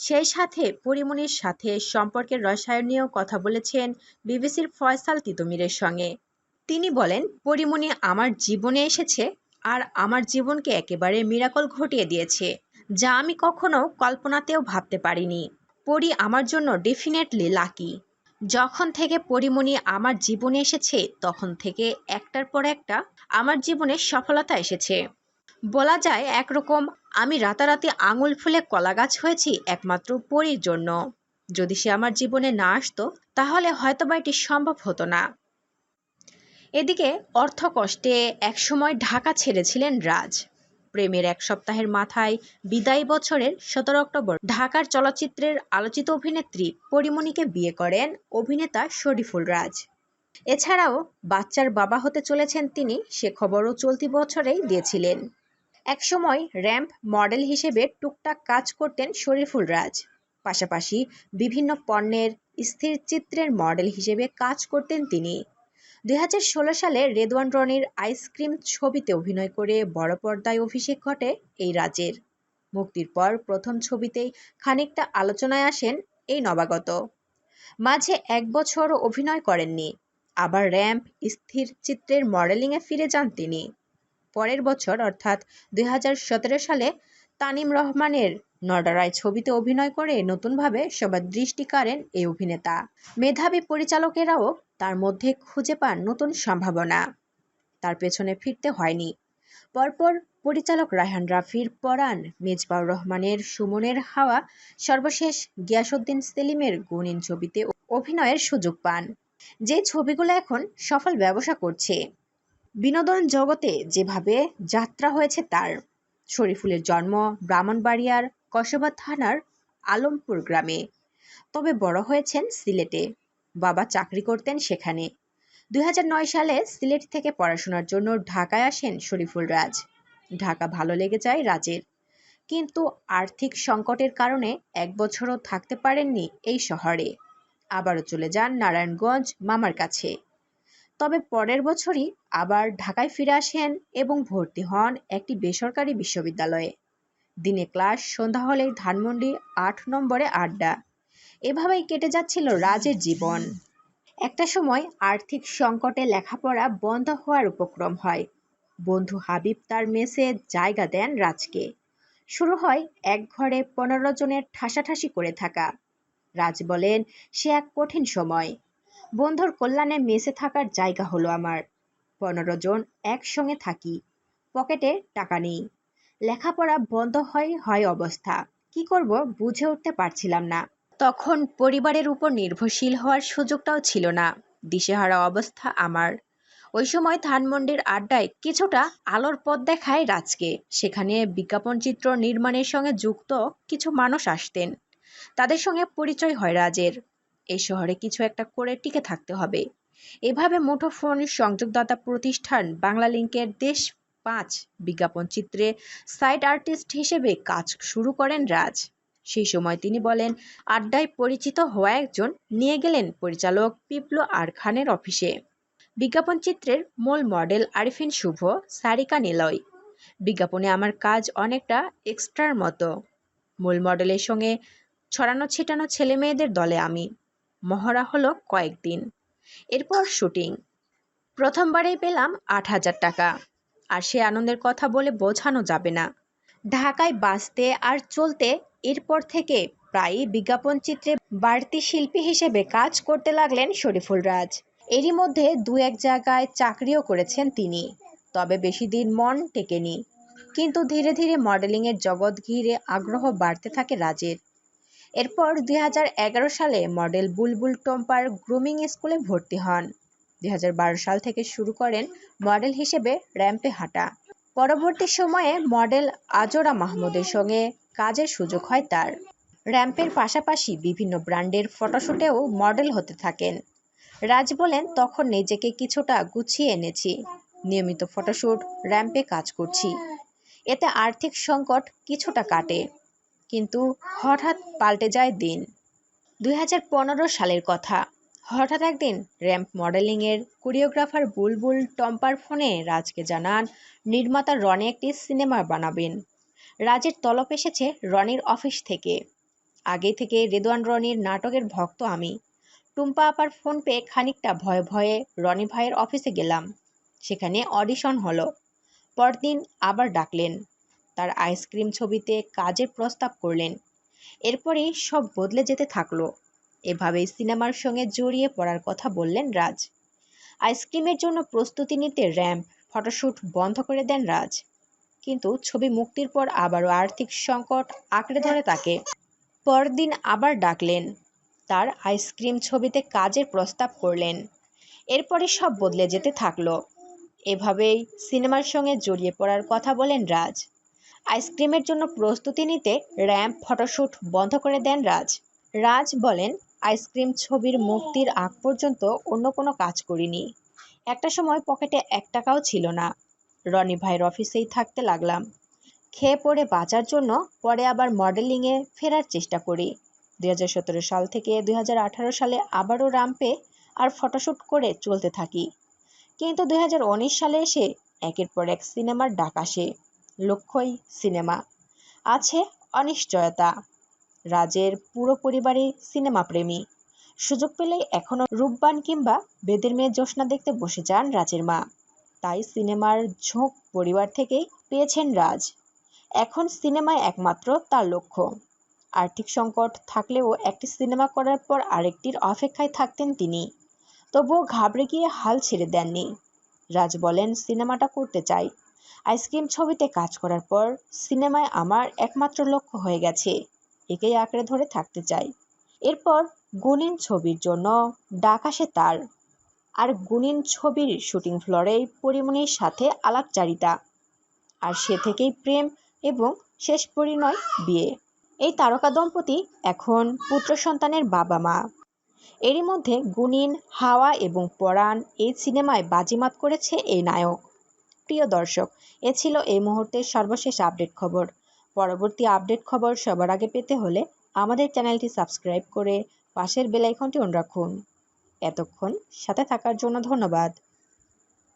সেই সাথে পরিমণির সাথে সম্পর্কের রসায়ন নিয়েও কথা বলেছেন বিবিসির ফয়সাল তিতুমিরের সঙ্গে। তিনি বলেন পরিমণি আমার জীবনে এসেছে আর আমার জীবনকে একেবারে মিরাকল ঘটিয়ে দিয়েছে, যা আমি কখনো কল্পনাতেও ভাবতে পারিনি। পরি আমার জন্য ডেফিনেটলি লাকি যখন থেকে পরিমণি আমার জীবনে এসেছে, তখন থেকে একটার পর একটা আমার জীবনে সফলতা এসেছে। বলা যায় একরকম আমি রাতারাতি আঙুল ফুলে কলা গাছ হয়েছি একমাত্র পরির জন্য। যদি সে আমার জীবনে না আসতো, তাহলে হয়তোবা এটি সম্ভব হতো না। এদিকে অর্থ কষ্টে একসময় ঢাকা ছেড়েছিলেন রাজ। প্রেমের এক সপ্তাহের মাথায় বিদায়ী বছরের সতেরো অক্টোবর ঢাকার চলচ্চিত্রের আলোচিত অভিনেত্রী পরিমণিকে বিয়ে করেন অভিনেতা শরীফুল রাজ। এছাড়াও বাচ্চার বাবা হতে চলেছেন তিনি, সে খবরও চলতি বছরেই দিয়েছিলেন। একসময় র্যাম্প মডেল হিসেবে টুকটাক কাজ করতেন শরীফুল রাজ। পাশাপাশি বিভিন্ন পণ্যের স্থির চিত্রের মডেল হিসেবে কাজ করতেন তিনি। দু হাজার ষোলো সালে রেদওয়ান রনির আইসক্রিম ছবিতে অভিনয় করে বড় পর্দায় অভিষেক ঘটে এই রাজের। মুক্তির পর প্রথম ছবিতেই খানিকটা আলোচনায় আসেন এই নবাগত। মাঝে এক বছর অভিনয় করেননি, আবার র্যাম্প স্থির চিত্রের মডেলিংয়ে ফিরে যান তিনি। পরের বছর, অর্থাৎ দুই হাজার সতেরো সালে তানিম রহমানের নডারায় ছবিতে অভিনয় করে নতুনভাবে সবার দৃষ্টি কাড়েন এই অভিনেতা। মেধাবী পরিচালকেরাও তার মধ্যে খুঁজে পান নতুন সম্ভাবনা। তার পেছনে ফিরতে হয়নি। পরপর পরিচালক রায়হান রাফির পরাণ, মেজবাউর রহমানের সুমনের হাওয়া, সর্বশেষ গিয়াসউদ্দিন সেলিমের গুণিন ছবিতে অভিনয়ের সুযোগ পান। যে ছবিগুলো এখন সফল ব্যবসা করছে। বিনোদন জগতে যেভাবে যাত্রা হয়েছে তার, শরীফুলের জন্ম ব্রাহ্মণবাড়িয়ার কসবা থানার আলমপুর গ্রামে। তবে বড় হয়েছেন সিলেটে, বাবা চাকরি করতেন সেখানে। দুই হাজার নয় সালে সিলেট থেকে পড়াশোনার জন্য ঢাকায় আসেন শরীফুল রাজ। ঢাকা ভালো লেগে যায় রাজের। কিন্তু আর্থিক সংকটের কারণে এক বছরও থাকতে পারেননি এই শহরে। আবারও চলে যান নারায়ণগঞ্জ মামার কাছে। তবে পরের বছরই আবার ঢাকায় ফিরে আসেন এবং ভর্তি হন একটি বেসরকারি বিশ্ববিদ্যালয়ে। দিনে ক্লাস, সন্ধ্যা হলে ধানমন্ডি আট নম্বরে আড্ডা। এভাবেই কেটে যাচ্ছিল রাজের জীবন। একটা সময় আর্থিক সংকটে লেখাপড়া বন্ধ হওয়ার উপক্রম হয়। বন্ধু হাবিব তার মেসে জায়গা দেন রাজকে। শুরু হয় এক ঘরে পনেরো জনের ঠাসাঠাসি করে থাকা। রাজ বলেন, সে এক কঠিন সময়। বন্ধুর কল্যাণে মেসে থাকার জায়গা হলো আমার। পনেরো জন একসঙ্গে থাকি। পকেটে টাকা নেই। লেখাপড়া বন্ধ হয় হয় অবস্থা। কি করব বুঝে উঠতে পারছিলাম না। তখন পরিবারের উপর নির্ভরশীল হওয়ার সুযোগটাও ছিল না। দিশেহারা অবস্থা আমার। ওই সময় ধানমন্ডির আড্ডায় কিছুটা আলোর পথ দেখায় রাজকে। সেখানে বিজ্ঞাপন চিত্র নির্মাণের সঙ্গে যুক্ত কিছু মানুষ আসতেন। তাদের সঙ্গে পরিচয় হয় রাজের। এই শহরে কিছু একটা করে টিকে থাকতে হবে। এভাবে মুঠোফোন সংযোগদাতা প্রতিষ্ঠান বাংলা লিঙ্কের দেশ পাঁচ বিজ্ঞাপন চিত্রে সাইট আর্টিস্ট হিসেবে কাজ শুরু করেন রাজ। সেই সময় তিনি বলেন, আড্ডায় পরিচিত হওয়া একজন নিয়ে গেলেন পরিচালক পিপলো আর খানের অফিসে। বিজ্ঞাপন চিত্রের মূল মডেল আরিফিন শুভ, সারিকা নিলয়। বিজ্ঞাপনে আমার কাজ অনেকটা এক্সট্রার মতো। মূল মডেলের সঙ্গে ছড়ানো ছিটানো ছেলে মেয়েদের দলে আমি। মহড়া হলো কয়েকদিন। এরপর শুটিং। প্রথমবারেই পেলাম আট হাজার টাকা। আর সে আনন্দের কথা বলে বোঝানো যাবে না। ঢাকায় বাঁচতে আর চলতে এরপর থেকে প্রায়ই বিজ্ঞাপন চিত্রে বাড়তি শিল্পী হিসেবে কাজ করতে লাগলেন শরীফুল রাজ। এরই মধ্যে দু এক জায়গায় চাকরিও করেছেন তিনি। তবে বেশি দিন মন টেকেনি। কিন্তু ধীরে ধীরে মডেলিংয়ের জগৎ ঘিরে আগ্রহ বাড়তে থাকে রাজের। এরপর দুই হাজার এগারো সালে মডেল বুলবুল টম্পার গ্রুমিং স্কুলে ভর্তি হন। দুই হাজার বারো সাল থেকে শুরু করেন মডেল হিসেবে র্যাম্পে হাঁটা। পরবর্তী সময়ে মডেল আজরা মাহমুদের সঙ্গে কাজের সুযোগ হয় তার। র্যাম্পের পাশাপাশি বিভিন্ন ব্র্যান্ডের ফটোশ্যুটেও মডেল হতে থাকেন। রাজ বলেন, তখন নিজেকে কিছুটা গুছিয়ে এনেছি। নিয়মিত ফটোশ্যুট র্যাম্পে কাজ করছি। এতে আর্থিক সংকট কিছুটা কাটে। কিন্তু হঠাৎ পাল্টে যায় দিন। দুই হাজার পনেরো সালের কথা। হঠাৎ একদিন র্যাম্প মডেলিংয়ের কোরিওগ্রাফার বুলবুল টম্পার ফোনে রাজকে জানান, নির্মাতা রনি একটি সিনেমা বানাবেন। রাজের তলব এসেছে রনির অফিস থেকে। আগে থেকে রেদওয়ান রনির নাটকের ভক্ত আমি। টুম্পা আপার ফোন পেয়ে খানিকটা ভয়ে ভয়ে রনি ভাইয়ের অফিসে গেলাম। সেখানে অডিশন হলো। পরদিন আবার ডাকলেন। তার আইসক্রিম ছবিতে কাজের প্রস্তাব করলেন। এরপরেই সব বদলে যেতে থাকল। এভাবেই সিনেমার সঙ্গে জড়িয়ে পড়ার কথা বললেন রাজ। আইসক্রিমের জন্য প্রস্তুতি নিতে র্যাম্প ফটোশ্যুট বন্ধ করে দেন রাজ। কিন্তু ছবি মুক্তির পর আবারও আর্থিক সংকট আঁকড়ে ধরে তাকে। পরদিন আবার ডাকলেন। তার আইসক্রিম ছবিতে কাজের প্রস্তাব করলেন। এরপরে সব বদলে যেতে থাকল। এভাবেই সিনেমার সঙ্গে জড়িয়ে পড়ার কথা বলেন রাজ। আইসক্রিমের জন্য প্রস্তুতি নিতে র্যাম্প ফটোশ্যুট বন্ধ করে দেন রাজ। রাজ বলেন, আইসক্রিম ছবির মুক্তির আগ পর্যন্ত অন্য কোনো কাজ করিনি। একটা সময় পকেটে এক টাকাও ছিল না। রনি ভাইয়ের অফিসেই থাকতে লাগলাম। খেয়ে পড়ে বাঁচার জন্য পরে আবার মডেলিংয়ে ফেরার চেষ্টা করি। দুই হাজার সতেরো সাল থেকে দুই হাজার আঠারো সালে আবারও রাম্পে আর ফটোশ্যুট করে চলতে থাকি। কিন্তু দু হাজার উনিশ সালে এসে একের পর এক সিনেমার ডাক আসে। লক্ষ্যই সিনেমা। আছে অনিশ্চয়তা। রাজের পুরো পরিবারই সিনেমা প্রেমী সুযোগ পেলেই এখনও রূপবান কিংবা বেদের মেয়ে জ্যোৎস্না দেখতে বসে যান রাজের মা। তাই সিনেমার ঝোঁক পরিবার থেকেই পেয়েছেন রাজ। এখন সিনেমায় একমাত্র তার লক্ষ্য। আর্থিক সংকট থাকলেও একটি সিনেমা করার পর আরেকটির অপেক্ষায় থাকতেন তিনি। তবুও ঘাবড়ে গিয়ে হাল ছেড়ে দেননি। রাজ বলেন, সিনেমাটা করতে চাই। আইসক্রিম ছবিতে কাজ করার পর সিনেমায় আমার একমাত্র লক্ষ্য হয়ে গেছে, একেই আঁকড়ে ধরে থাকতে চাই। এরপর গুনিন ছবির জন্য ডাক আসে তার। আর গুনিন ছবির শুটিং ফ্লোরেই পরিমণির সাথে আলাপচারিতা। আর সে থেকেই প্রেম এবং শেষ পরিণয় বিয়ে। এই তারকা দম্পতি এখন পুত্র সন্তানের বাবা মা। এরই মধ্যে গুনিন হাওয়া এবং পরাণ এই সিনেমায় বাজিমাত করেছে এই নায়ক। প্রিয় দর্শক, এ ছিল এই মুহূর্তের সর্বশেষ আপডেট খবর। পরবর্তী আপডেট খবর সবার আগে পেতে হলে আমাদের চ্যানেলটি সাবস্ক্রাইব করে পাশের বেলাইকনটি অন রাখুন। এতক্ষণ সাথে থাকার জন্য ধন্যবাদ।